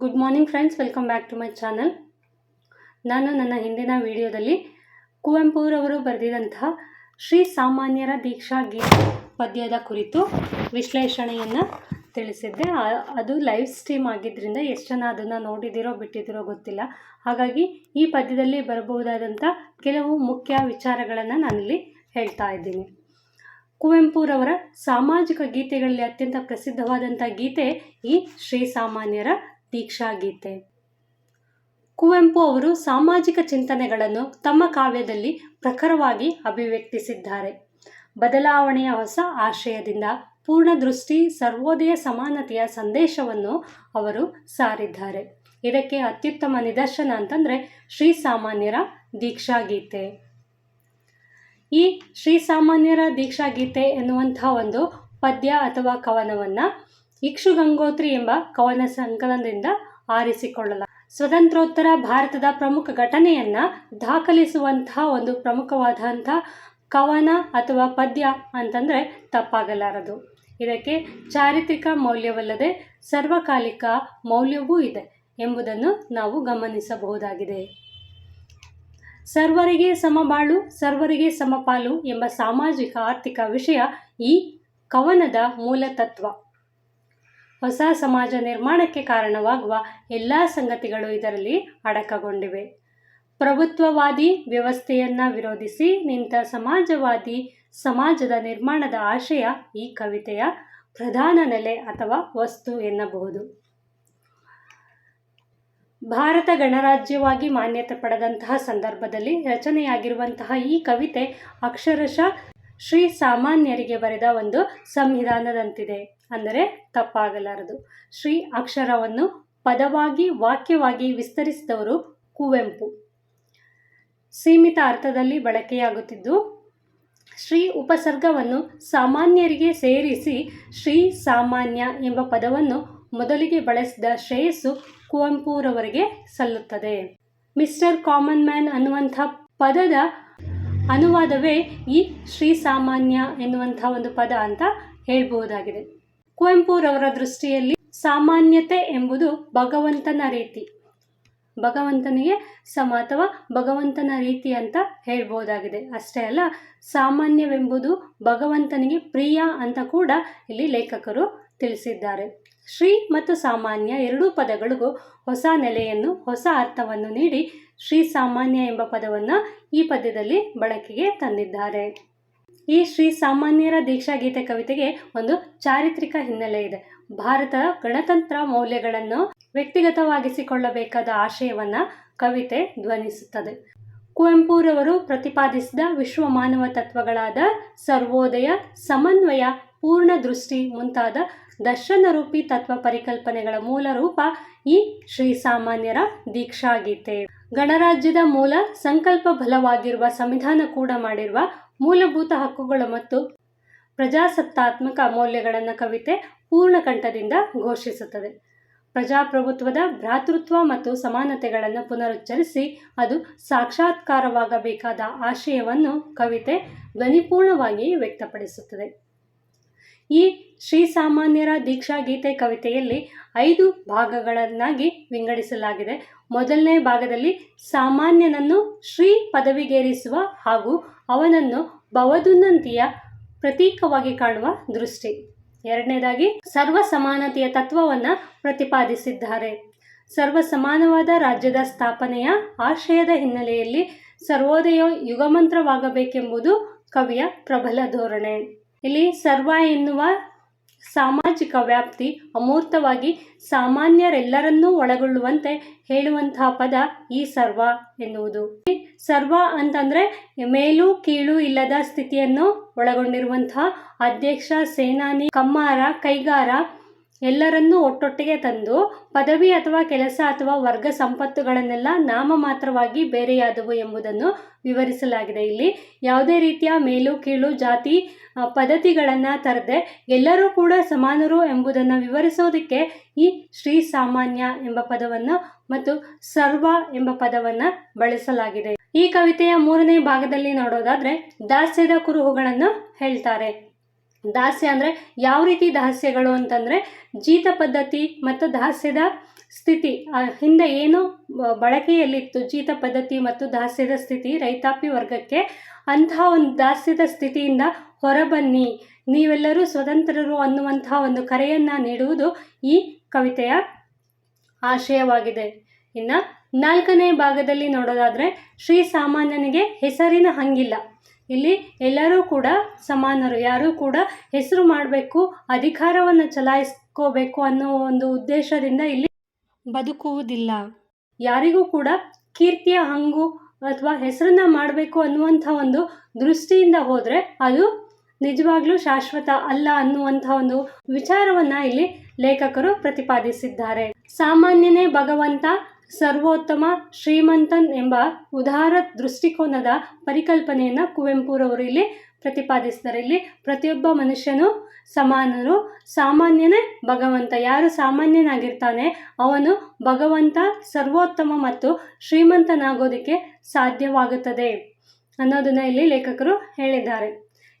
Good morning friends welcome back to my channel ನಾನು ನನ್ನ ಹಿಂದಿನ ವಿಡಿಯೋದಲ್ಲಿ ಕುವೆಂಪುರವರು ಬರೆದಿದಂತಹ ಶ್ರೀ ಸಾಮಾನ್ಯರ ದೀಕ್ಷಾ ಗೀತೆ ಪದ್ಯದ ಕುರಿತು ವಿಶ್ಲೇಷಣೆಯನ್ನು ತಿಳಿಸಿದ್ದೆ. ಅದು ಲೈವ್ ಸ್ಟ್ರೀಮ್ ಆಗಿದ್ದರಿಂದ ಎಷ್ಟು ಜನ ಅದನ್ನು ನೋಡಿದಿರೋ ಬಿಟ್ಟಿದ್ದೀರೋ ಗೊತ್ತಿಲ್ಲ. ಹಾಗಾಗಿ ಈ ಪದ್ಯದಲ್ಲಿ ಬರಬಹುದಾದಂಥ ಕೆಲವು ಮುಖ್ಯ ವಿಚಾರಗಳನ್ನು ನಾನಿಲ್ಲಿ ಹೇಳ್ತಾ ಇದ್ದೀನಿ. ಕುವೆಂಪುರವರ ಸಾಮಾಜಿಕ ಗೀತೆಗಳಲ್ಲಿ ಅತ್ಯಂತ ಪ್ರಸಿದ್ಧವಾದಂಥ ಗೀತೆ ಈ ಶ್ರೀ ಸಾಮಾನ್ಯರ ದೀಕ್ಷಾ ಗೀತೆ ಕುವೆಂಪು ಅವರು ಸಾಮಾಜಿಕ ಚಿಂತನೆಗಳನ್ನು ತಮ್ಮ ಕಾವ್ಯದಲ್ಲಿ ಪ್ರಖರವಾಗಿ ಅಭಿವ್ಯಕ್ತಿಸಿದ್ದಾರೆ. ಬದಲಾವಣೆಯ ಹೊಸ ಆಶಯದಿಂದ ಪೂರ್ಣ ದೃಷ್ಟಿ, ಸರ್ವೋದಯ ಸಮಾನತೆಯ ಸಂದೇಶವನ್ನು ಅವರು ಸಾರಿದ್ದಾರೆ. ಇದಕ್ಕೆ ಅತ್ಯುತ್ತಮ ನಿದರ್ಶನ ಅಂತಂದರೆ ಶ್ರೀ ಸಾಮಾನ್ಯರ ದೀಕ್ಷಾ ಗೀತೆ ಈ ಶ್ರೀ ಸಾಮಾನ್ಯರ ದೀಕ್ಷಾ ಗೀತೆ ಎನ್ನುವಂಥ ಒಂದು ಪದ್ಯ ಅಥವಾ ಕವನವನ್ನು ಇಕ್ಷುಗಂಗೋತ್ರಿ ಎಂಬ ಕವನ ಸಂಕಲನದಿಂದ ಆರಿಸಿಕೊಳ್ಳಲ. ಸ್ವತಂತ್ರೋತ್ತರ ಭಾರತದ ಪ್ರಮುಖ ಘಟನೆಯನ್ನ ದಾಖಲಿಸುವಂತಹ ಒಂದು ಪ್ರಮುಖವಾದಂಥ ಕವನ ಅಥವಾ ಪದ್ಯ ಅಂತಂದರೆ ತಪ್ಪಾಗಲಾರದು. ಇದಕ್ಕೆ ಚಾರಿತ್ರಿಕ ಮೌಲ್ಯವಲ್ಲದೆ ಸರ್ವಕಾಲಿಕ ಮೌಲ್ಯವೂ ಇದೆ ಎಂಬುದನ್ನು ನಾವು ಗಮನಿಸಬಹುದಾಗಿದೆ. ಸರ್ವರಿಗೆ ಸಮಬಾಳು, ಸರ್ವರಿಗೆ ಸಮಪಾಲು ಎಂಬ ಸಾಮಾಜಿಕ ಆರ್ಥಿಕ ವಿಷಯ ಈ ಕವನದ ಮೂಲ ತತ್ವ. ಹೊಸ ಸಮಾಜ ನಿರ್ಮಾಣಕ್ಕೆ ಕಾರಣವಾಗುವ ಎಲ್ಲ ಸಂಗತಿಗಳು ಇದರಲ್ಲಿ ಅಡಕಗೊಂಡಿವೆ. ಪ್ರಭುತ್ವವಾದಿ ವ್ಯವಸ್ಥೆಯನ್ನು ವಿರೋಧಿಸಿ ನಿಂತ ಸಮಾಜವಾದಿ ಸಮಾಜದ ನಿರ್ಮಾಣದ ಆಶಯ ಈ ಕವಿತೆಯ ಪ್ರಧಾನ ನೆಲೆ ಅಥವಾ ವಸ್ತು ಎನ್ನಬಹುದು. ಭಾರತ ಗಣರಾಜ್ಯವಾಗಿ ಮಾನ್ಯತೆ ಪಡೆದಂತಹ ಸಂದರ್ಭದಲ್ಲಿ ರಚನೆಯಾಗಿರುವಂತಹ ಈ ಕವಿತೆ ಅಕ್ಷರಶಃ ಶ್ರೀ ಸಾಮಾನ್ಯರಿಗೆ ಬರೆದ ಒಂದು ಸಂವಿಧಾನದಂತಿದೆ. ಅಂದರೆ ತಪ್ಪಾಗಲಾರದು. ಶ್ರೀ ಅಕ್ಷರವನ್ನು ಪದವಾಗಿ, ವಾಕ್ಯವಾಗಿ ವಿಸ್ತರಿಸಿದವರು ಕುವೆಂಪು. ಸೀಮಿತ ಅರ್ಥದಲ್ಲಿ ಬಳಕೆಯಾಗುತ್ತಿದ್ದು, ಶ್ರೀ ಉಪಸರ್ಗವನ್ನು ಸಾಮಾನ್ಯರಿಗೆ ಸೇರಿಸಿ ಶ್ರೀ ಸಾಮಾನ್ಯ ಎಂಬ ಪದವನ್ನು ಮೊದಲಿಗೆ ಬಳಸಿದ ಶ್ರೇಯಸ್ಸು ಕುವೆಂಪುರವರಿಗೆ ಸಲ್ಲುತ್ತದೆ. ಮಿಸ್ಟರ್ ಕಾಮನ್ ಮ್ಯಾನ್ ಅನ್ನುವಂಥ ಪದದ ಅನುವಾದವೇ ಈ ಶ್ರೀ ಸಾಮಾನ್ಯ ಎನ್ನುವಂಥ ಒಂದು ಪದ ಅಂತ ಹೇಳ್ಬಹುದಾಗಿದೆ ಕುವೆಂಪುರವರ ದೃಷ್ಟಿಯಲ್ಲಿ ಸಾಮಾನ್ಯತೆ ಎಂಬುದು ಭಗವಂತನ ರೀತಿ. ಭಗವಂತನಿಗೆ ಸಮ ಅಥವಾ ಭಗವಂತನ ರೀತಿ ಅಂತ ಹೇಳ್ಬೋದಾಗಿದೆ. ಅಷ್ಟೇ ಅಲ್ಲ, ಸಾಮಾನ್ಯವೆಂಬುದು ಭಗವಂತನಿಗೆ ಪ್ರಿಯ ಅಂತ ಕೂಡ ಇಲ್ಲಿ ಲೇಖಕರು ತಿಳಿಸಿದ್ದಾರೆ. ಶ್ರೀ ಮತ್ತು ಸಾಮಾನ್ಯ ಎರಡೂ ಪದಗಳಿಗೂ ಹೊಸ ನೆಲೆಯನ್ನು, ಹೊಸ ಅರ್ಥವನ್ನು ನೀಡಿ ಶ್ರೀ ಸಾಮಾನ್ಯ ಎಂಬ ಪದವನ್ನು ಈ ಪದ್ಯದಲ್ಲಿ ಬಳಕೆಗೆ ತಂದಿದ್ದಾರೆ. ಈ ಶ್ರೀ ಸಾಮಾನ್ಯರ ದೀಕ್ಷಾ ಗೀತೆ ಕವಿತೆಗೆ ಒಂದು ಚಾರಿತ್ರಿಕ ಹಿನ್ನೆಲೆ ಇದೆ. ಭಾರತ ಗಣತಂತ್ರ ಮೌಲ್ಯಗಳನ್ನು ವ್ಯಕ್ತಿಗತವಾಗಿಸಿಕೊಳ್ಳಬೇಕಾದ ಆಶಯವನ್ನ ಕವಿತೆ ಧ್ವನಿಸುತ್ತದೆ. ಕುವೆಂಪುರವರು ಪ್ರತಿಪಾದಿಸಿದ ವಿಶ್ವ ಮಾನವ ತತ್ವಗಳಾದ ಸರ್ವೋದಯ, ಸಮನ್ವಯ, ಪೂರ್ಣ ದೃಷ್ಟಿ ಮುಂತಾದ ದರ್ಶನರೂಪಿ ತತ್ವ ಪರಿಕಲ್ಪನೆಗಳ ಮೂಲ ರೂಪ ಈ ಶ್ರೀ ಸಾಮಾನ್ಯರ ದೀಕ್ಷಾಗೀತೆ ಗಣರಾಜ್ಯದ ಮೂಲ ಸಂಕಲ್ಪ ಬಲವಾಗಿರುವ ಸಂವಿಧಾನ ಕೂಡ ಮಾಡಿರುವ ಮೂಲಭೂತ ಹಕ್ಕುಗಳು ಮತ್ತು ಪ್ರಜಾಸತ್ತಾತ್ಮಕ ಮೌಲ್ಯಗಳನ್ನು ಕವಿತೆ ಪೂರ್ಣಕಂಠದಿಂದ ಘೋಷಿಸುತ್ತದೆ. ಪ್ರಜಾಪ್ರಭುತ್ವದ ಭ್ರಾತೃತ್ವ ಮತ್ತು ಸಮಾನತೆಗಳನ್ನು ಪುನರುಚ್ಚರಿಸಿ ಅದು ಸಾಕ್ಷಾತ್ಕಾರವಾಗಬೇಕಾದ ಆಶಯವನ್ನು ಕವಿತೆ ಧ್ವನಿಪೂರ್ಣವಾಗಿ ವ್ಯಕ್ತಪಡಿಸುತ್ತದೆ. ಈ ಶ್ರೀ ಸಾಮಾನ್ಯರ ದೀಕ್ಷಾಗೀತೆ ಕವಿತೆಯಲ್ಲಿ ಐದು ಭಾಗಗಳನ್ನಾಗಿ ವಿಂಗಡಿಸಲಾಗಿದೆ. ಮೊದಲನೇ ಭಾಗದಲ್ಲಿ ಸಾಮಾನ್ಯನನ್ನು ಶ್ರೀ ಪದವಿಗೇರಿಸುವ ಹಾಗೂ ಅವನನ್ನು ಭವದುನ್ನತಿಯ ಪ್ರತೀಕವಾಗಿ ಕಾಣುವ ದೃಷ್ಟಿ. ಎರಡನೇದಾಗಿ ಸರ್ವ ಸಮಾನತೆಯ ತತ್ವವನ್ನು ಪ್ರತಿಪಾದಿಸಿದ್ದಾರೆ. ಸರ್ವ ಸಮಾನವಾದ ರಾಜ್ಯದ ಸ್ಥಾಪನೆಯ ಆಶಯದ ಹಿನ್ನೆಲೆಯಲ್ಲಿ ಸರ್ವೋದಯ ಯುಗಮಂತ್ರವಾಗಬೇಕೆಂಬುದು ಕವಿಯ ಪ್ರಬಲ ಧೋರಣೆ. ಇಲ್ಲಿ ಸರ್ವ ಎನ್ನುವ ಸಾಮಾಜಿಕ ವ್ಯಾಪ್ತಿ ಅಮೂರ್ತವಾಗಿ ಸಾಮಾನ್ಯರೆಲ್ಲರನ್ನೂ ಒಳಗೊಳ್ಳುವಂತೆ ಹೇಳುವಂತಹ ಪದ ಈ ಸರ್ವ ಎನ್ನುವುದು. ಸರ್ವ ಅಂತಂದರೆ ಮೇಲು ಕೀಳು ಇಲ್ಲದ ಸ್ಥಿತಿಯನ್ನು ಒಳಗೊಂಡಿರುವಂತಹ ಅಧ್ಯಕ್ಷ, ಸೇನಾನಿ, ಕಮ್ಮಾರ, ಕೈಗಾರ ಎಲ್ಲರನ್ನೂ ಒಟ್ಟೊಟ್ಟಿಗೆ ತಂದು ಪದವಿ ಅಥವಾ ಕೆಲಸ ಅಥವಾ ವರ್ಗ ಸಂಪತ್ತುಗಳನ್ನೆಲ್ಲ ನಾಮಮಾತ್ರವಾಗಿ ಬೇರೆಯಾದವು ಎಂಬುದನ್ನು ವಿವರಿಸಲಾಗಿದೆ. ಇಲ್ಲಿ ಯಾವುದೇ ರೀತಿಯ ಮೇಲು, ಕೀಳು, ಜಾತಿ ಪದ್ಧತಿಗಳನ್ನು ತರದೆ ಎಲ್ಲರೂ ಕೂಡ ಸಮಾನರು ಎಂಬುದನ್ನು ವಿವರಿಸೋದಕ್ಕೆ ಈ ಶ್ರೀ ಸಾಮಾನ್ಯ ಎಂಬ ಪದವನ್ನು ಮತ್ತು ಸರ್ವ ಎಂಬ ಪದವನ್ನು ಬಳಸಲಾಗಿದೆ. ಈ ಕವಿತೆಯ ಮೂರನೇ ಭಾಗದಲ್ಲಿ ನೋಡೋದಾದ್ರೆ ದಾಸ್ಯದ ಕುರುಹುಗಳನ್ನು ಹೇಳ್ತಾರೆ. ದಾಸ್ಯ ಅಂದರೆ ಯಾವ ರೀತಿ ದಾಸ್ಯಗಳು ಅಂತಂದರೆ ಜೀತ ಪದ್ಧತಿ ಮತ್ತು ದಾಸ್ಯದ ಸ್ಥಿತಿ. ಹಿಂದೆ ಏನು ಬಳಕೆಯಲ್ಲಿತ್ತು ಜೀತ ಪದ್ಧತಿ ಮತ್ತು ದಾಸ್ಯದ ಸ್ಥಿತಿ ರೈತಾಪಿ ವರ್ಗಕ್ಕೆ ಅಂತಹ ಒಂದು ದಾಸ್ಯದ ಸ್ಥಿತಿಯಿಂದ ಹೊರಬನ್ನಿ. ನೀವೆಲ್ಲರೂ ಸ್ವತಂತ್ರರು ಅನ್ನುವಂತಹ ಒಂದು ಕರೆಯನ್ನು ನೀಡುವುದು ಈ ಕವಿತೆಯ ಆಶಯವಾಗಿದೆ. ಇನ್ನು ನಾಲ್ಕನೇ ಭಾಗದಲ್ಲಿ ನೋಡೋದಾದರೆ ಶ್ರೀ ಸಾಮಾನ್ಯನಿಗೆ ಹೆಸರಿನ ಹಂಗಿಲ್ಲ. ಇಲ್ಲಿ ಎಲ್ಲರೂ ಕೂಡ ಸಮಾನರು, ಯಾರೂ ಕೂಡ ಹೆಸರು ಮಾಡಬೇಕು, ಅಧಿಕಾರವನ್ನು ಚಲಾಯಿಸ್ಕೋಬೇಕು ಅನ್ನೋ ಒಂದು ಉದ್ದೇಶದಿಂದ ಇಲ್ಲಿ ಬದುಕುವುದಿಲ್ಲ. ಯಾರಿಗೂ ಕೂಡ ಕೀರ್ತಿಯ ಹಂಗು ಅಥವಾ ಹೆಸರನ್ನ ಮಾಡಬೇಕು ಅನ್ನುವಂಥ ಒಂದು ದೃಷ್ಟಿಯಿಂದ ಹೋದರೆ ಅದು ನಿಜವಾಗ್ಲೂ ಶಾಶ್ವತ ಅಲ್ಲ ಅನ್ನುವಂಥ ಒಂದು ವಿಚಾರವನ್ನು ಇಲ್ಲಿ ಲೇಖಕರು ಪ್ರತಿಪಾದಿಸಿದ್ದಾರೆ. ಸಾಮಾನ್ಯನೇ ಭಗವಂತ ಸರ್ವೋತ್ತಮ ಶ್ರೀಮಂತನ್ ಎಂಬ ಉದಾರ ದೃಷ್ಟಿಕೋನದ ಪರಿಕಲ್ಪನೆಯನ್ನು ಕುವೆಂಪುರವರು ಇಲ್ಲಿ ಪ್ರತಿಪಾದಿಸ್ತಾರೆ ಇಲ್ಲಿ ಪ್ರತಿಯೊಬ್ಬ ಮನುಷ್ಯನು ಸಮಾನರು ಸಾಮಾನ್ಯನೇ ಭಗವಂತ. ಯಾರು ಸಾಮಾನ್ಯನಾಗಿರ್ತಾನೆ ಅವನು ಭಗವಂತ ಸರ್ವೋತ್ತಮ ಮತ್ತು ಶ್ರೀಮಂತನಾಗೋದಕ್ಕೆ ಸಾಧ್ಯವಾಗುತ್ತದೆ ಅನ್ನೋದನ್ನು ಇಲ್ಲಿ ಲೇಖಕರು ಹೇಳಿದ್ದಾರೆ.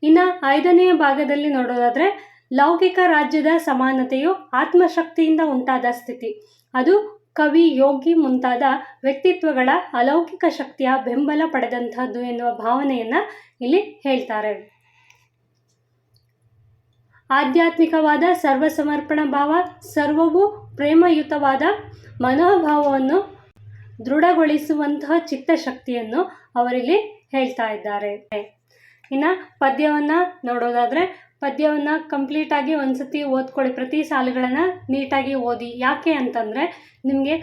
ಇನ್ನು ಐದನೆಯ ಭಾಗದಲ್ಲಿ ನೋಡೋದಾದರೆ ಲೌಕಿಕ ರಾಜ್ಯದ ಸಮಾನತೆಯು ಆತ್ಮಶಕ್ತಿಯಿಂದ ಉಂಟಾದ ಸ್ಥಿತಿ. ಅದು ಕವಿ ಯೋಗಿ ಮುಂತಾದ ವ್ಯಕ್ತಿತ್ವಗಳ ಅಲೌಕಿಕ ಶಕ್ತಿಯ ಬೆಂಬಲ ಪಡೆದಂತಹದ್ದು ಎನ್ನುವ ಭಾವನೆಯನ್ನು ಇಲ್ಲಿ ಹೇಳ್ತಾರೆ. ಆಧ್ಯಾತ್ಮಿಕವಾದ ಸರ್ವಸಮರ್ಪಣ ಭಾವ, ಸರ್ವವೂ ಪ್ರೇಮಯುತವಾದ ಮನೋಭಾವವನ್ನು ದೃಢಗೊಳಿಸುವಂತಹ ಚಿತ್ತಶಕ್ತಿಯನ್ನು ಅವರಿಲ್ಲಿ ಹೇಳ್ತಾ ಇದ್ದಾರೆ. ಇನ್ನು ಪದ್ಯವನ್ನು ನೋಡೋದಾದರೆ ಪದ್ಯವನ್ನು ಕಂಪ್ಲೀಟಾಗಿ ಒಂದು ಸತಿ ಓದ್ಕೊಳ್ಳಿ. ಪ್ರತಿ ಸಾಲುಗಳನ್ನು ನೀಟಾಗಿ ಓದಿ. ಯಾಕೆ ಅಂತಂದರೆ ನಿಮಗೆ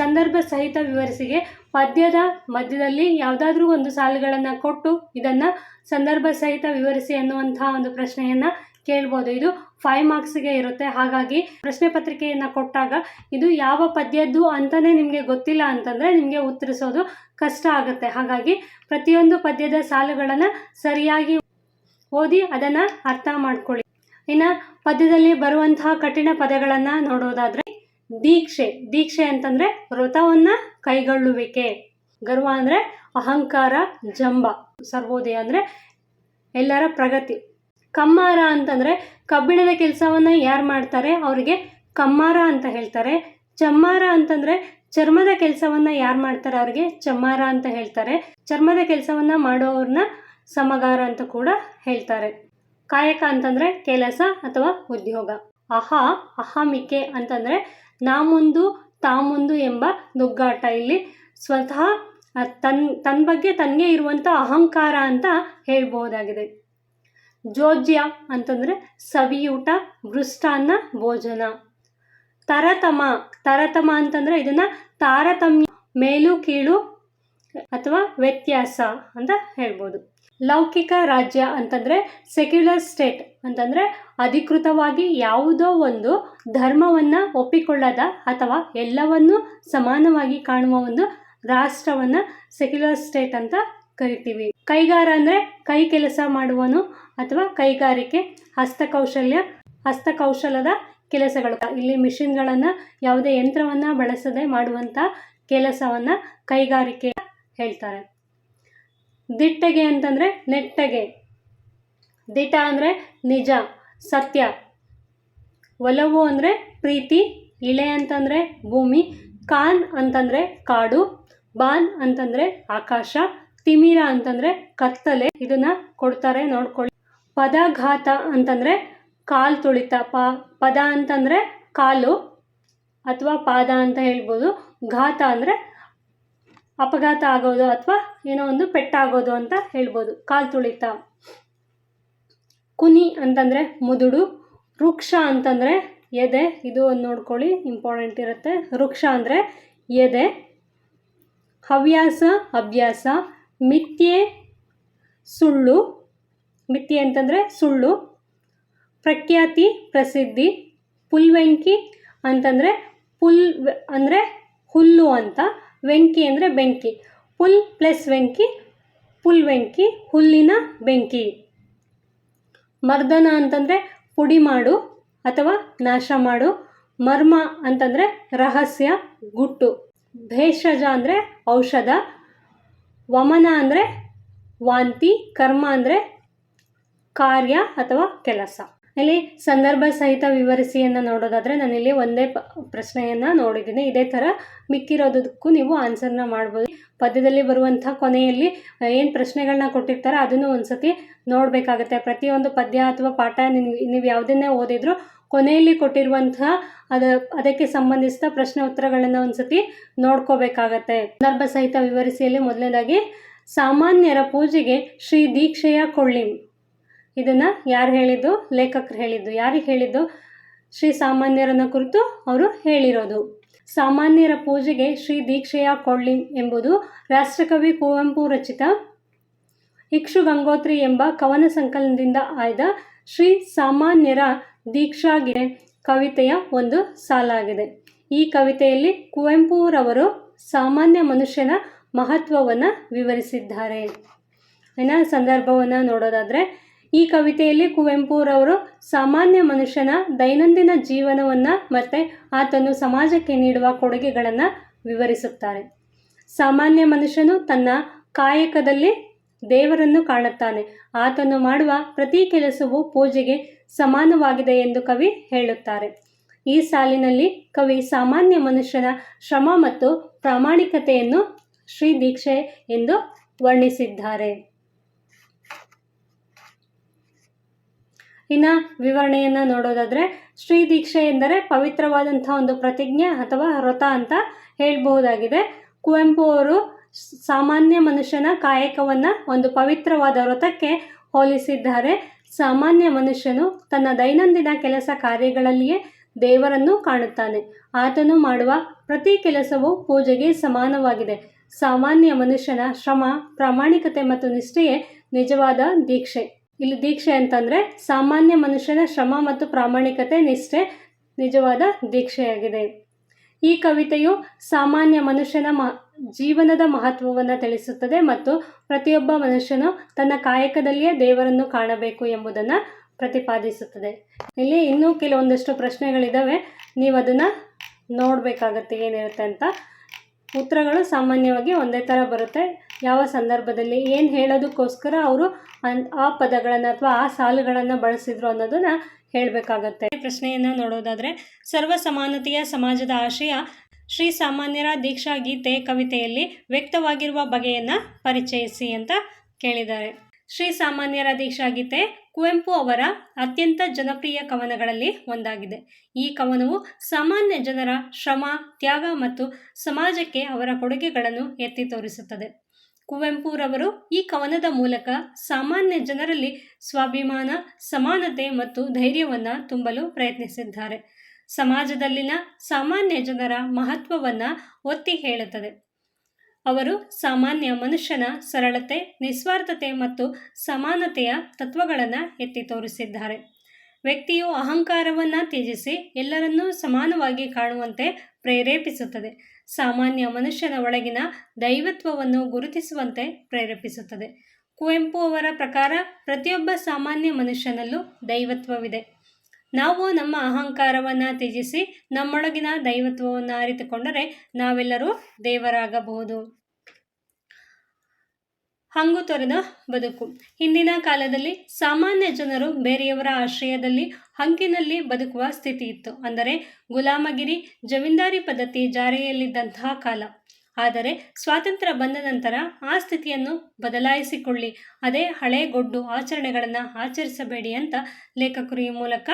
ಸಂದರ್ಭ ಸಹಿತ ವಿವರಿಸಿಗೆ ಪದ್ಯದ ಮಧ್ಯದಲ್ಲಿ ಯಾವುದಾದ್ರೂ ಒಂದು ಸಾಲುಗಳನ್ನು ಕೊಟ್ಟು ಇದನ್ನು ಸಂದರ್ಭ ಸಹಿತ ವಿವರಿಸಿ ಅನ್ನುವಂಥ ಒಂದು ಪ್ರಶ್ನೆಯನ್ನು ಕೇಳ್ಬೋದು. ಇದು ಫೈವ್ ಮಾರ್ಕ್ಸ್ಗೆ ಇರುತ್ತೆ. ಹಾಗಾಗಿ ಪ್ರಶ್ನೆ ಪತ್ರಿಕೆಯನ್ನು ಕೊಟ್ಟಾಗ ಇದು ಯಾವ ಪದ್ಯದ್ದು ಅಂತಲೇ ನಿಮಗೆ ಗೊತ್ತಿಲ್ಲ ಅಂತಂದರೆ ನಿಮಗೆ ಉತ್ತರಿಸೋದು ಕಷ್ಟ ಆಗುತ್ತೆ. ಹಾಗಾಗಿ ಪ್ರತಿಯೊಂದು ಪದ್ಯದ ಸಾಲುಗಳನ್ನು ಸರಿಯಾಗಿ ಓದಿ ಅದನ್ನು ಅರ್ಥ ಮಾಡ್ಕೊಳ್ಳಿ. ಇನ್ನು ಪದ್ಯದಲ್ಲಿ ಬರುವಂತಹ ಕಠಿಣ ಪದಗಳನ್ನು ನೋಡೋದಾದರೆ ದೀಕ್ಷೆ. ದೀಕ್ಷೆ ಅಂತಂದರೆ ವ್ರತವನ್ನು ಕೈಗೊಳ್ಳುವಿಕೆ. ಗರ್ವ ಅಂದರೆ ಅಹಂಕಾರ, ಜಂಬ. ಸರ್ವೋದಯ ಅಂದರೆ ಎಲ್ಲರ ಪ್ರಗತಿ. ಕಮ್ಮಾರ ಅಂತಂದರೆ ಕಬ್ಬಿಣದ ಕೆಲಸವನ್ನು ಯಾರು ಮಾಡ್ತಾರೆ? ಅವರಿಗೆ ಕಮ್ಮಾರ ಅಂತ ಹೇಳ್ತಾರೆ. ಚಮ್ಮಾರ ಅಂತಂದರೆ ಚರ್ಮದ ಕೆಲಸವನ್ನು ಯಾರು ಮಾಡ್ತಾರೆ? ಅವ್ರಿಗೆ ಚಮ್ಮಾರ ಅಂತ ಹೇಳ್ತಾರೆ. ಚರ್ಮದ ಕೆಲಸವನ್ನು ಮಾಡೋವ್ರನ್ನ ಸಮಗಾರ ಅಂತ ಕೂಡ ಹೇಳ್ತಾರೆ. ಕಾಯಕ ಅಂತಂದರೆ ಕೆಲಸ ಅಥವಾ ಉದ್ಯೋಗ. ಅಹ ಅಹಮಿಕೆ ಅಂತಂದರೆ ನಾ ಮುಂದು ತಾ ಮುಂದು ಎಂಬ ನುಗ್ಗಾಟ. ಇಲ್ಲಿ ಸ್ವತಃ ತನ್ನ ತನ್ನ ಬಗ್ಗೆ ತನಗೆ ಇರುವಂಥ ಅಹಂಕಾರ ಅಂತ ಹೇಳ್ಬೋದಾಗಿದೆ ಜೋಜ್ಯ ಅಂತಂದರೆ ಸವಿಯೂಟ, ಮೃಷ್ಟಾನ್ನ ಭೋಜನ. ತರತಮ ತರತಮ ಅಂತಂದರೆ ಇದನ್ನು ತಾರತಮ್ಯ, ಮೇಲು, ಕೀಳು ಅಥವಾ ವ್ಯತ್ಯಾಸ ಅಂತ ಹೇಳ್ಬೋದು. ಲೌಕಿಕ ರಾಜ್ಯ ಅಂತಂದರೆ ಸೆಕ್ಯುಲರ್ ಸ್ಟೇಟ್ ಅಂತಂದರೆ ಅಧಿಕೃತವಾಗಿ ಯಾವುದೋ ಒಂದು ಧರ್ಮವನ್ನು ಒಪ್ಪಿಕೊಳ್ಳದ ಅಥವಾ ಎಲ್ಲವನ್ನೂ ಸಮಾನವಾಗಿ ಕಾಣುವ ಒಂದು ರಾಷ್ಟ್ರವನ್ನು ಸೆಕ್ಯುಲರ್ ಸ್ಟೇಟ್ ಅಂತ ಕರಿತೀವಿ. ಕೈಗಾರ ಅಂದರೆ ಕೈ ಕೆಲಸ ಮಾಡುವನು ಅಥವಾ ಕೈಗಾರಿಕೆ, ಹಸ್ತಕೌಶಲ್ಯ, ಹಸ್ತಕೌಶಲದ ಕೆಲಸಗಳು. ಇಲ್ಲಿ ಮಿಷಿನ್ಗಳನ್ನು ಯಾವುದೇ ಯಂತ್ರವನ್ನು ಬಳಸದೆ ಮಾಡುವಂಥ ಕೆಲಸವನ್ನು ಕೈಗಾರಿಕೆ ಹೇಳ್ತಾರೆ. ದಿಟ್ಟಗೆ ಅಂತಂದರೆ ನೆಟ್ಟಗೆ. ದಿಟ ಅಂದರೆ ನಿಜ, ಸತ್ಯ. ಒಲವು ಅಂದರೆ ಪ್ರೀತಿ, ಇಳೆ ಅಂತಂದರೆ ಭೂಮಿ, ಕಾನ್ ಅಂತಂದರೆ ಕಾಡು, ಬಾನ್ ಅಂತಂದರೆ ಆಕಾಶ, ತಿಮಿರ ಅಂತಂದರೆ ಕತ್ತಲೆ. ಇದನ್ನು ಕೊಡ್ತಾರೆ ನೋಡ್ಕೊಳ್ಳಿ. ಪದಘಾತ ಅಂತಂದರೆ ಕಾಲು ತುಳಿತ ಪದ ಅಂತಂದರೆ ಕಾಲು ಅಥವಾ ಪಾದ ಅಂತ ಹೇಳ್ಬೋದು. ಘಾತ ಅಂದರೆ ಅಪಘಾತ ಆಗೋದು ಅಥವಾ ಏನೋ ಒಂದು ಪೆಟ್ಟಾಗೋದು ಅಂತ ಹೇಳ್ಬೋದು. ಕಾಲು ತುಳಿತ. ಕುನಿ ಅಂತಂದರೆ ಮುದುಡು, ವೃಕ್ಷ ಅಂತಂದರೆ ಎದೆ. ಇದು ಒಂದು ನೋಡ್ಕೊಳ್ಳಿ ಇಂಪಾರ್ಟೆಂಟ್ ಇರುತ್ತೆ. ವೃಕ್ಷ ಅಂದರೆ ಎದೆ. ಹವ್ಯಾಸ, ಅಭ್ಯಾಸ. ಮಿಥ್ಯೆ, ಸುಳ್ಳು. ಮಿಥ್ಯೆ ಅಂತಂದರೆ ಸುಳ್ಳು. ಪ್ರಖ್ಯಾತಿ, ಪ್ರಸಿದ್ಧಿ. ಪುಲ್ವೆಂಕಿ ಅಂತಂದರೆ ಪುಲ್, ಅಂದರೆ ಹುಲ್ಲು ಅಂತ. ವೆಂಕಿ ಅಂದರೆ ಬೆಂಕಿ. ಪುಲ್ ಪ್ಲಸ್ ವೆಂಕಿ ಪುಲ್ವೆಂಕಿ ಹುಲ್ಲಿನ ಬೆಂಕಿ. ಮರ್ದನ ಅಂತಂದರೆ ಪುಡಿ ಮಾಡು ಅಥವಾ ನಾಶ ಮಾಡು. ಮರ್ಮ ಅಂತಂದರೆ ರಹಸ್ಯ, ಗುಟ್ಟು. ಭೇಷಜ ಅಂದರೆ ಔಷಧ. ವಮನ ಅಂದರೆ ವಾಂತಿ, ಕರ್ಮ ಅಂದರೆ ಕಾರ್ಯ ಅಥವಾ ಕೆಲಸ. ಇಲ್ಲಿ ಸಂದರ್ಭ ಸಹಿತ ವಿವರಿಸಿಯನ್ನು ನೋಡೋದಾದರೆ ನಾನಿಲ್ಲಿ ಒಂದೇ ಪ ಪ್ರಶ್ನೆಯನ್ನು ನೋಡಿದ್ದೀನಿ. ಇದೇ ಥರ ಮಿಕ್ಕಿರೋದಕ್ಕೂ ನೀವು ಆನ್ಸರ್ನ ಮಾಡ್ಬೋದು. ಪದ್ಯದಲ್ಲಿ ಬರುವಂಥ ಕೊನೆಯಲ್ಲಿ ಏನು ಪ್ರಶ್ನೆಗಳನ್ನ ಕೊಟ್ಟಿರ್ತಾರೋ ಅದನ್ನು ಒಂದು ಸತಿ ನೋಡಬೇಕಾಗತ್ತೆ. ಪ್ರತಿಯೊಂದು ಪದ್ಯ ಅಥವಾ ಪಾಠ ನೀವು ನೀವು ಯಾವುದನ್ನೇ ಓದಿದ್ರು ಕೊನೆಯಲ್ಲಿ ಕೊಟ್ಟಿರುವಂತಹ ಅದ, ಅದಕ್ಕೆ ಸಂಬಂಧಿಸಿದ ಪ್ರಶ್ನೆ ಉತ್ತರಗಳನ್ನು ಒಂದು ಸತಿ ನೋಡ್ಕೋಬೇಕಾಗತ್ತೆ. ಸಂದರ್ಭ ಸಹಿತ ವಿವರಿಸಿಯಲ್ಲಿ ಮೊದಲನೇದಾಗಿ, ಸಾಮಾನ್ಯರ ಪೂಜೆಗೆ ಶ್ರೀ ದೀಕ್ಷೆಯ ಕೊಳ್ಳಿಂ. ಇದನ್ನು ಯಾರು ಹೇಳಿದ್ದು? ಲೇಖಕರು ಹೇಳಿದ್ದು. ಯಾರಿಗೆ ಹೇಳಿದ್ದು? ಶ್ರೀ ಸಾಮಾನ್ಯರನ್ನ ಕುರಿತು ಅವರು ಹೇಳಿರೋದು. ಸಾಮಾನ್ಯರ ಪೂಜೆಗೆ ಶ್ರೀ ದೀಕ್ಷೆಯ ಕೊಳ್ಳಿ ಎಂಬುದು ರಾಷ್ಟ್ರಕವಿ ಕುವೆಂಪು ರಚಿತ ಇಕ್ಷು ಗಂಗೋತ್ರಿ ಎಂಬ ಕವನ ಸಂಕಲನದಿಂದ ಆಯ್ದ ಶ್ರೀ ಸಾಮಾನ್ಯರ ದೀಕ್ಷಾಗೆ ಕವಿತೆಯ ಒಂದು ಸಾಲಾಗಿದೆ. ಈ ಕವಿತೆಯಲ್ಲಿ ಕುವೆಂಪುರವರು ಸಾಮಾನ್ಯ ಮನುಷ್ಯನ ಮಹತ್ವವನ್ನು ವಿವರಿಸಿದ್ದಾರೆ. ಇನ್ನು ಸಂದರ್ಭವನ್ನು ನೋಡೋದಾದರೆ ಈ ಕವಿತೆಯಲ್ಲಿ ಕುವೆಂಪುರವರು ಸಾಮಾನ್ಯ ಮನುಷ್ಯನ ದೈನಂದಿನ ಜೀವನವನ್ನು ಮತ್ತು ಆತನು ಸಮಾಜಕ್ಕೆ ನೀಡುವ ಕೊಡುಗೆಗಳನ್ನು ವಿವರಿಸುತ್ತಾರೆ. ಸಾಮಾನ್ಯ ಮನುಷ್ಯನು ತನ್ನ ಕಾಯಕದಲ್ಲಿ ದೇವರನ್ನು ಕಾಣುತ್ತಾನೆ. ಆತನು ಮಾಡುವ ಪ್ರತಿ ಕೆಲಸವು ಪೂಜೆಗೆ ಸಮಾನವಾಗಿದೆ ಎಂದು ಕವಿ ಹೇಳುತ್ತಾರೆ. ಈ ಸಾಲಿನಲ್ಲಿ ಕವಿ ಸಾಮಾನ್ಯ ಮನುಷ್ಯನ ಶ್ರಮ ಮತ್ತು ಪ್ರಾಮಾಣಿಕತೆಯನ್ನು ಶ್ರೀ ದೀಕ್ಷೆ ಎಂದು ವರ್ಣಿಸಿದ್ದಾರೆ. ಇನ್ನು ವಿವರಣೆಯನ್ನು ನೋಡೋದಾದರೆ ಶ್ರೀ ದೀಕ್ಷೆ ಎಂದರೆ ಪವಿತ್ರವಾದಂಥ ಒಂದು ಪ್ರತಿಜ್ಞೆ ಅಥವಾ ವ್ರತ ಅಂತ ಹೇಳಬಹುದಾಗಿದೆ. ಕುವೆಂಪು ಅವರು ಸಾಮಾನ್ಯ ಮನುಷ್ಯನ ಕಾಯಕವನ್ನು ಒಂದು ಪವಿತ್ರವಾದ ವ್ರತಕ್ಕೆ ಹೋಲಿಸಿದ್ದಾರೆ. ಸಾಮಾನ್ಯ ಮನುಷ್ಯನು ತನ್ನ ದೈನಂದಿನ ಕೆಲಸ ಕಾರ್ಯಗಳಲ್ಲಿಯೇ ದೇವರನ್ನು ಕಾಣುತ್ತಾನೆ. ಆತನು ಮಾಡುವ ಪ್ರತಿ ಕೆಲಸವೂ ಪೂಜೆಗೆ ಸಮಾನವಾಗಿದೆ. ಸಾಮಾನ್ಯ ಮನುಷ್ಯನ ಶ್ರಮ, ಪ್ರಾಮಾಣಿಕತೆ ಮತ್ತು ನಿಷ್ಠೆಯೇ ನಿಜವಾದ ದೀಕ್ಷೆ. ಇಲ್ಲಿ ದೀಕ್ಷೆ ಅಂತಂದರೆ ಸಾಮಾನ್ಯ ಮನುಷ್ಯನ ಶ್ರಮ ಮತ್ತು ಪ್ರಾಮಾಣಿಕತೆ ನಿಷ್ಠೆ ನಿಜವಾದ ದೀಕ್ಷೆಯಾಗಿದೆ. ಈ ಕವಿತೆಯು ಸಾಮಾನ್ಯ ಮನುಷ್ಯನ ಮ, ಜೀವನದ ಮಹತ್ವವನ್ನು ತಿಳಿಸುತ್ತದೆ ಮತ್ತು ಪ್ರತಿಯೊಬ್ಬ ಮನುಷ್ಯನು ತನ್ನ ಕಾಯಕದಲ್ಲಿಯೇ ದೇವರನ್ನು ಕಾಣಬೇಕು ಎಂಬುದನ್ನು ಪ್ರತಿಪಾದಿಸುತ್ತದೆ. ಇಲ್ಲಿ ಇನ್ನೂ ಕೆಲವೊಂದಷ್ಟು ಪ್ರಶ್ನೆಗಳಿದ್ದಾವೆ ನೀವು ಅದನ್ನು ನೋಡಬೇಕಾಗತ್ತೆ ಏನಿರುತ್ತೆ ಅಂತ. ಉತ್ತರಗಳು ಸಾಮಾನ್ಯವಾಗಿ ಒಂದೇ ಥರ ಬರುತ್ತೆ. ಯಾವ ಸಂದರ್ಭದಲ್ಲಿ ಏನು ಹೇಳೋದಕ್ಕೋಸ್ಕರ ಅವರು ಆ ಪದಗಳನ್ನು ಅಥವಾ ಆ ಸಾಲುಗಳನ್ನು ಬಳಸಿದ್ರು ಅನ್ನೋದನ್ನು ಹೇಳಬೇಕಾಗತ್ತೆ. ಪ್ರಶ್ನೆಯನ್ನು ನೋಡೋದಾದರೆ, ಸರ್ವ ಸಮಾನತೆಯ ಸಮಾಜದ ಆಶಯ ಶ್ರೀ ಸಾಮಾನ್ಯರ ದೀಕ್ಷಾ ಗೀತೆ ಕವಿತೆಯಲ್ಲಿ ವ್ಯಕ್ತವಾಗಿರುವ ಬಗೆಯನ್ನು ಪರಿಚಯಿಸಿ ಅಂತ ಕೇಳಿದ್ದಾರೆ. ಶ್ರೀ ಸಾಮಾನ್ಯರ ದೀಕ್ಷಾ ಗೀತೆ ಕುವೆಂಪು ಅವರ ಅತ್ಯಂತ ಜನಪ್ರಿಯ ಕವನಗಳಲ್ಲಿ ಒಂದಾಗಿದೆ. ಈ ಕವನವು ಸಾಮಾನ್ಯ ಜನರ ಶ್ರಮ, ತ್ಯಾಗ ಮತ್ತು ಸಮಾಜಕ್ಕೆ ಅವರ ಕೊಡುಗೆಗಳನ್ನು ಎತ್ತಿ ತೋರಿಸುತ್ತದೆ. ಕುವೆಂಪುರವರು ಈ ಕವನದ ಮೂಲಕ ಸಾಮಾನ್ಯ ಜನರಲ್ಲಿ ಸ್ವಾಭಿಮಾನ, ಸಮಾನತೆ ಮತ್ತು ಧೈರ್ಯವನ್ನು ತುಂಬಲು ಪ್ರಯತ್ನಿಸಿದ್ದಾರೆ. ಸಮಾಜದಲ್ಲಿನ ಸಾಮಾನ್ಯ ಜನರ ಮಹತ್ವವನ್ನು ಒತ್ತಿ ಹೇಳುತ್ತದೆ. ಅವರು ಸಾಮಾನ್ಯ ಮನುಷ್ಯನ ಸರಳತೆ, ನಿಸ್ವಾರ್ಥತೆ ಮತ್ತು ಸಮಾನತೆಯ ತತ್ವಗಳನ್ನು ಎತ್ತಿ ತೋರಿಸಿದ್ದಾರೆ. ವ್ಯಕ್ತಿಯು ಅಹಂಕಾರವನ್ನು ತ್ಯಜಿಸಿ ಎಲ್ಲರನ್ನೂ ಸಮಾನವಾಗಿ ಕಾಣುವಂತೆ ಪ್ರೇರೇಪಿಸುತ್ತದೆ. ಸಾಮಾನ್ಯ ಮನುಷ್ಯನ ಒಳಗಿನ ದೈವತ್ವವನ್ನು ಗುರುತಿಸುವಂತೆ ಪ್ರೇರೇಪಿಸುತ್ತದೆ. ಕುವೆಂಪು ಅವರ ಪ್ರಕಾರ ಪ್ರತಿಯೊಬ್ಬ ಸಾಮಾನ್ಯ ಮನುಷ್ಯನಲ್ಲೂ ದೈವತ್ವವಿದೆ. ನಾವು ನಮ್ಮ ಅಹಂಕಾರವನ್ನು ತ್ಯಜಿಸಿ ನಮ್ಮೊಳಗಿನ ದೈವತ್ವವನ್ನು ಅರಿತುಕೊಂಡರೆ ನಾವೆಲ್ಲರೂ ದೇವರಾಗಬಹುದು. ಹಂಗು ತೊರೆದ ಬದುಕು. ಹಿಂದಿನ ಕಾಲದಲ್ಲಿ ಸಾಮಾನ್ಯ ಜನರು ಬೇರೆಯವರ ಆಶ್ರಯದಲ್ಲಿ ಹಂಗಿನಲ್ಲಿ ಬದುಕುವ ಸ್ಥಿತಿ ಇತ್ತು. ಅಂದರೆ ಗುಲಾಮಗಿರಿ ಜಮೀನ್ದಾರಿ ಪದ್ಧತಿ ಜಾರಿಯಲ್ಲಿದ್ದಂತಹ ಕಾಲ. ಆದರೆ ಸ್ವಾತಂತ್ರ್ಯ ಬಂದ ನಂತರ ಆ ಸ್ಥಿತಿಯನ್ನು ಬದಲಾಯಿಸಿಕೊಳ್ಳಿ. ಅದೇ ಹಳೆಗೊಡ್ಡು ಆಚರಣೆಗಳನ್ನು ಆಚರಿಸಬೇಡಿ ಅಂತ ಲೇಖಕರು ಈ ಮೂಲಕ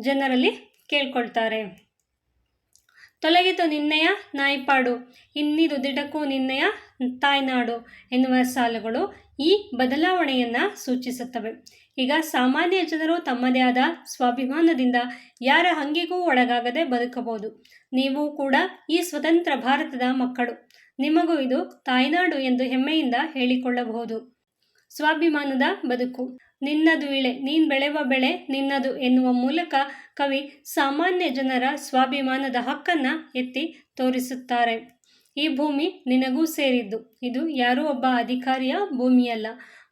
ಜನರಲ್ಲಿ ಕೇಳ್ಕೊಳ್ತಾರೆ. ತೊಲಗಿತು ನಿನ್ನೆಯ ನಾಯಿಪಾಡು, ಇನ್ನಿದು ದಿಡಕ್ಕೂ ನಿನ್ನೆಯ ತಾಯ್ನಾಡು ಎನ್ನುವ ಸಾಲುಗಳು ಈ ಬದಲಾವಣೆಯನ್ನು ಸೂಚಿಸುತ್ತವೆ. ಈಗ ಸಾಮಾನ್ಯ ಜನರು ತಮ್ಮದೇ ಆದ ಸ್ವಾಭಿಮಾನದಿಂದ ಯಾರ ಹಂಗಿಗೂ ಒಳಗಾಗದೆ ಬದುಕಬಹುದು. ನೀವು ಕೂಡ ಈ ಸ್ವತಂತ್ರ ಭಾರತದ ಮಕ್ಕಳು. ನಿಮಗೂ ಇದು ತಾಯ್ನಾಡು ಎಂದು ಹೆಮ್ಮೆಯಿಂದ ಹೇಳಿಕೊಳ್ಳಬಹುದು. ಸ್ವಾಭಿಮಾನದ ಬದುಕು. ನಿನ್ನದು ಇಳೆ, ನೀನು ಬೆಳೆವ ಬೆಳೆ ನಿನ್ನದು ಎನ್ನುವ ಮೂಲಕ ಕವಿ ಸಾಮಾನ್ಯ ಜನರ ಸ್ವಾಭಿಮಾನದ ಹಕ್ಕನ್ನು ಎತ್ತಿ ತೋರಿಸುತ್ತಾರೆ. ಈ ಭೂಮಿ ನಿನಗೂ ಸೇರಿದ್ದು. ಇದು ಯಾರೂ ಒಬ್ಬ ಅಧಿಕಾರಿಯ ಭೂಮಿಯಲ್ಲ.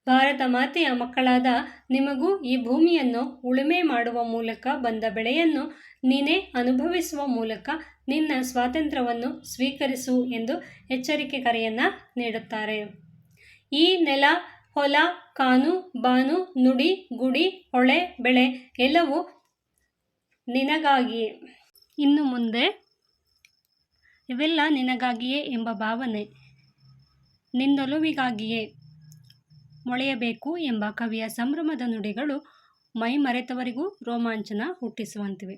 ಭಾರತ ಮಾತೆಯ ಮಕ್ಕಳಾದ ನಿಮಗೂ ಈ ಭೂಮಿಯನ್ನು ಉಳುಮೆ ಮಾಡುವ ಮೂಲಕ ಬಂದ ಬೆಳೆಯನ್ನು ನೀನೇ ಅನುಭವಿಸುವ ಮೂಲಕ ನಿನ್ನ ಸ್ವಾತಂತ್ರ್ಯವನ್ನು ಸ್ವೀಕರಿಸು ಎಂದು ಎಚ್ಚರಿಕೆ ಕರೆಯನ್ನು ನೀಡುತ್ತಾರೆ. ಈ ನೆಲ ಹೊಲ, ಕಾನು, ಬಾನು, ನುಡಿ, ಗುಡಿ, ಹೊಳೆ, ಬೆಳೆ ಎಲ್ಲವೂ ನಿನಗಾಗಿಯೇ. ಇನ್ನು ಮುಂದೆ ಇವೆಲ್ಲ ನಿನಗಾಗಿಯೇ ಎಂಬ ಭಾವನೆ ನಿನ್ನೊಲುವಿಗಾಗಿಯೇ ಮೊಳೆಯಬೇಕು ಎಂಬ ಕವಿಯ ಸಂಭ್ರಮದ ನುಡಿಗಳು ಮೈ ಮರೆತವರಿಗೂ ರೋಮಾಂಚನ ಹುಟ್ಟಿಸುವಂತಿವೆ.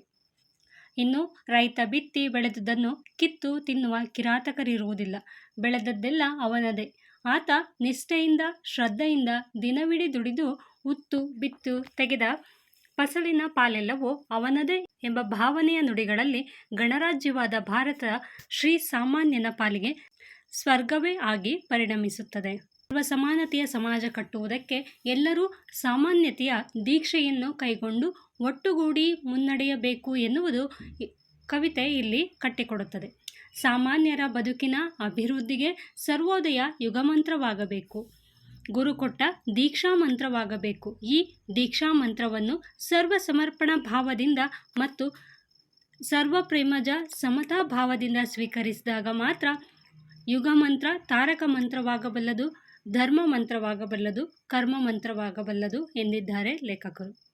ಇನ್ನು ರೈತ ಬಿತ್ತಿ ಬೆಳೆದುದನ್ನು ಕಿತ್ತು ತಿನ್ನುವ ಕಿರಾತಕರಿರುವುದಿಲ್ಲ. ಬೆಳೆದದ್ದೆಲ್ಲ ಅವನದೇ. ಆತ ನಿಷ್ಠೆಯಿಂದ, ಶ್ರದ್ಧೆಯಿಂದ ದಿನವಿಡೀ ದುಡಿದು, ಉತ್ತು, ಬಿತ್ತು ತೆಗೆದ ಫಸಲಿನ ಪಾಲೆಲ್ಲವೂ ಅವನದೇ ಎಂಬ ಭಾವನೆಯ ನುಡಿಗಳಲ್ಲಿ ಗಣರಾಜ್ಯವಾದ ಭಾರತ ಶ್ರೀ ಸಾಮಾನ್ಯನ ಪಾಲಿಗೆ ಸ್ವರ್ಗವೇ ಆಗಿ ಪರಿಣಮಿಸುತ್ತದೆ. ಸರ್ವ ಸಮಾನತೆಯ ಸಮಾಜ ಕಟ್ಟುವುದಕ್ಕೆ ಎಲ್ಲರೂ ಸಾಮಾನ್ಯತೆಯ ದೀಕ್ಷೆಯನ್ನು ಕೈಗೊಂಡು ಒಟ್ಟುಗೂಡಿ ಮುನ್ನಡೆಯಬೇಕು ಎನ್ನುವುದು ಕವಿತೆ ಇಲ್ಲಿ ಕಟ್ಟಿಕೊಡುತ್ತದೆ. ಸಾಮಾನ್ಯರ ಬದುಕಿನ ಅಭಿವೃದ್ಧಿಗೆ ಸರ್ವೋದಯ ಯುಗಮಂತ್ರವಾಗಬೇಕು. ಗುರು ಕೊಟ್ಟ ದೀಕ್ಷಾ ಮಂತ್ರವಾಗಬೇಕು. ಈ ದೀಕ್ಷಾ ಮಂತ್ರವನ್ನು ಸರ್ವ ಸಮರ್ಪಣಾ ಭಾವದಿಂದ ಮತ್ತು ಸರ್ವ ಪ್ರೇಮಜ ಸಮತಾ ಭಾವದಿಂದ ಸ್ವೀಕರಿಸಿದಾಗ ಮಾತ್ರ ಯುಗ ಮಂತ್ರ ತಾರಕ ಮಂತ್ರವಾಗಬಲ್ಲದು, ಧರ್ಮ ಮಂತ್ರವಾಗಬಲ್ಲದು, ಕರ್ಮ ಮಂತ್ರವಾಗಬಲ್ಲದು ಎಂದಿದ್ದಾರೆ ಲೇಖಕರು.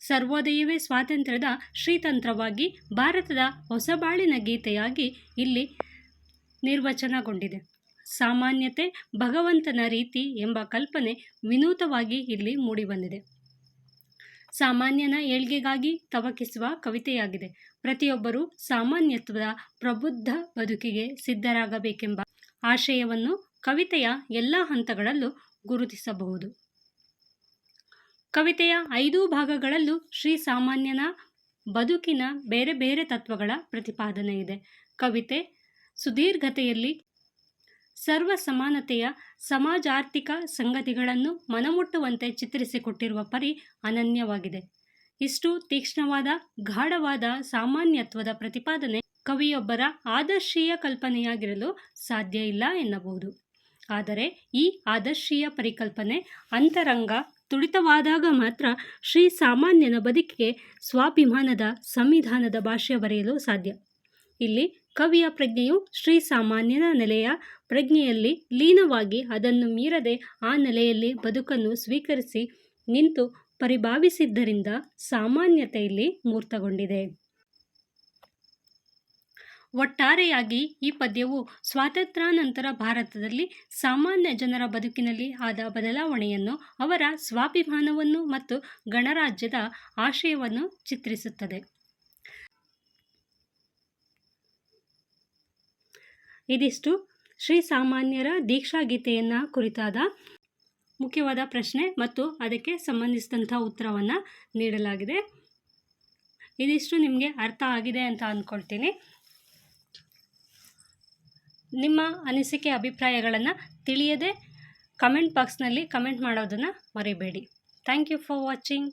ಸರ್ವೋದಯವೇ ಸ್ವಾತಂತ್ರ್ಯದ ಶ್ರೀತಂತ್ರವಾಗಿ ಭಾರತದ ಹೊಸಬಾಳಿನ ಗೀತೆಯಾಗಿ ಇಲ್ಲಿ ನಿರ್ವಚನಗೊಂಡಿದೆ. ಸಾಮಾನ್ಯತೆ, ಭಗವಂತನ ರೀತಿ ಎಂಬ ಕಲ್ಪನೆ ವಿನೂತವಾಗಿ ಇಲ್ಲಿ ಮೂಡಿಬಂದಿದೆ. ಸಾಮಾನ್ಯನ ಏಳ್ಗೆಗಾಗಿ ತವಕಿಸುವ ಕವಿತೆಯಾಗಿದೆ. ಪ್ರತಿಯೊಬ್ಬರೂ ಸಾಮಾನ್ಯತ್ವದ ಪ್ರಬುದ್ಧ ಬದುಕಿಗೆ ಸಿದ್ಧರಾಗಬೇಕೆಂಬ ಆಶಯವನ್ನು ಕವಿತೆಯ ಎಲ್ಲ ಹಂತಗಳಲ್ಲೂ ಗುರುತಿಸಬಹುದು. ಕವಿತೆಯ ಐದು ಭಾಗಗಳಲ್ಲೂ ಶ್ರೀ ಸಾಮಾನ್ಯನ ಬದುಕಿನ ಬೇರೆ ಬೇರೆ ತತ್ವಗಳ ಪ್ರತಿಪಾದನೆ ಇದೆ. ಕವಿತೆ, ಸುದೀರ್ಘತೆಯಲ್ಲಿ ಸರ್ವ ಸಮಾನತೆಯ ಸಮಾಜಾರ್ಥಿಕ ಸಂಗತಿಗಳನ್ನು ಮನಮುಟ್ಟುವಂತೆ ಚಿತ್ರಿಸಿಕೊಟ್ಟಿರುವ ಪರಿ ಅನನ್ಯವಾಗಿದೆ. ಇಷ್ಟು ತೀಕ್ಷ್ಣವಾದ, ಗಾಢವಾದ ಸಾಮಾನ್ಯತ್ವದ ಪ್ರತಿಪಾದನೆ ಕವಿಯೊಬ್ಬರ ಆದರ್ಶೀಯ ಕಲ್ಪನೆಯಾಗಿರಲು ಸಾಧ್ಯ ಇಲ್ಲ ಎನ್ನಬಹುದು. ಆದರೆ ಈ ಆದರ್ಶೀಯ ಪರಿಕಲ್ಪನೆ, ಅಂತರಂಗ ತುಡಿತವಾದಾಗ ಮಾತ್ರ ಶ್ರೀ ಸಾಮಾನ್ಯನ ಬದುಕಿಗೆ ಸ್ವಾಭಿಮಾನದ ಸಂವಿಧಾನದ ಭಾಷೆ ಬರೆಯಲು ಸಾಧ್ಯ. ಇಲ್ಲಿ ಕವಿಯ ಪ್ರಜ್ಞೆಯು ಶ್ರೀ ಸಾಮಾನ್ಯನ ನೆಲೆಯ ಪ್ರಜ್ಞೆಯಲ್ಲಿ ಲೀನವಾಗಿ ಅದನ್ನು ಮೀರದೆ ಆ ನೆಲೆಯಲ್ಲಿ ಬದುಕನ್ನು ಸ್ವೀಕರಿಸಿ ನಿಂತು ಪರಿಭಾವಿಸಿದ್ದರಿಂದ ಸಾಮಾನ್ಯತೆಯಲ್ಲಿ ಮೂರ್ತಗೊಂಡಿದೆ. ಒಟ್ಟಾರೆಯಾಗಿ ಈ ಪದ್ಯವು ಸ್ವಾತಂತ್ರ್ಯಾನಂತರ ಭಾರತದಲ್ಲಿ ಸಾಮಾನ್ಯ ಜನರ ಬದುಕಿನಲ್ಲಿ ಆದ ಬದಲಾವಣೆಯನ್ನು ಅವರ ಸ್ವಾಭಿಮಾನವನ್ನು ಮತ್ತು ಗಣರಾಜ್ಯದ ಆಶಯವನ್ನು ಚಿತ್ರಿಸುತ್ತದೆ. ಇದಿಷ್ಟು ಶ್ರೀ ಸಾಮಾನ್ಯರ ದೀಕ್ಷಾಗೀತೆಯನ್ನು ಕುರಿತಾದ ಮುಖ್ಯವಾದ ಪ್ರಶ್ನೆ ಮತ್ತು ಅದಕ್ಕೆ ಸಂಬಂಧಿಸಿದಂಥ ಉತ್ತರವನ್ನು ನೀಡಲಾಗಿದೆ. ಇದಿಷ್ಟು ನಿಮಗೆ ಅರ್ಥ ಆಗಿದೆ ಅಂತ ಅಂದ್ಕೊಳ್ತೀನಿ ನಿಮ್ಮ ಅನಿಸಿಕೆ ಅಭಿಪ್ರಾಯಗಳನ್ನು ತಿಳಿಯದೆ ಕಮೆಂಟ್ ಬಾಕ್ಸ್ನಲ್ಲಿ ಕಮೆಂಟ್ ಮಾಡೋದನ್ನು ಮರಿಬೇಡಿ. Thank you for watching.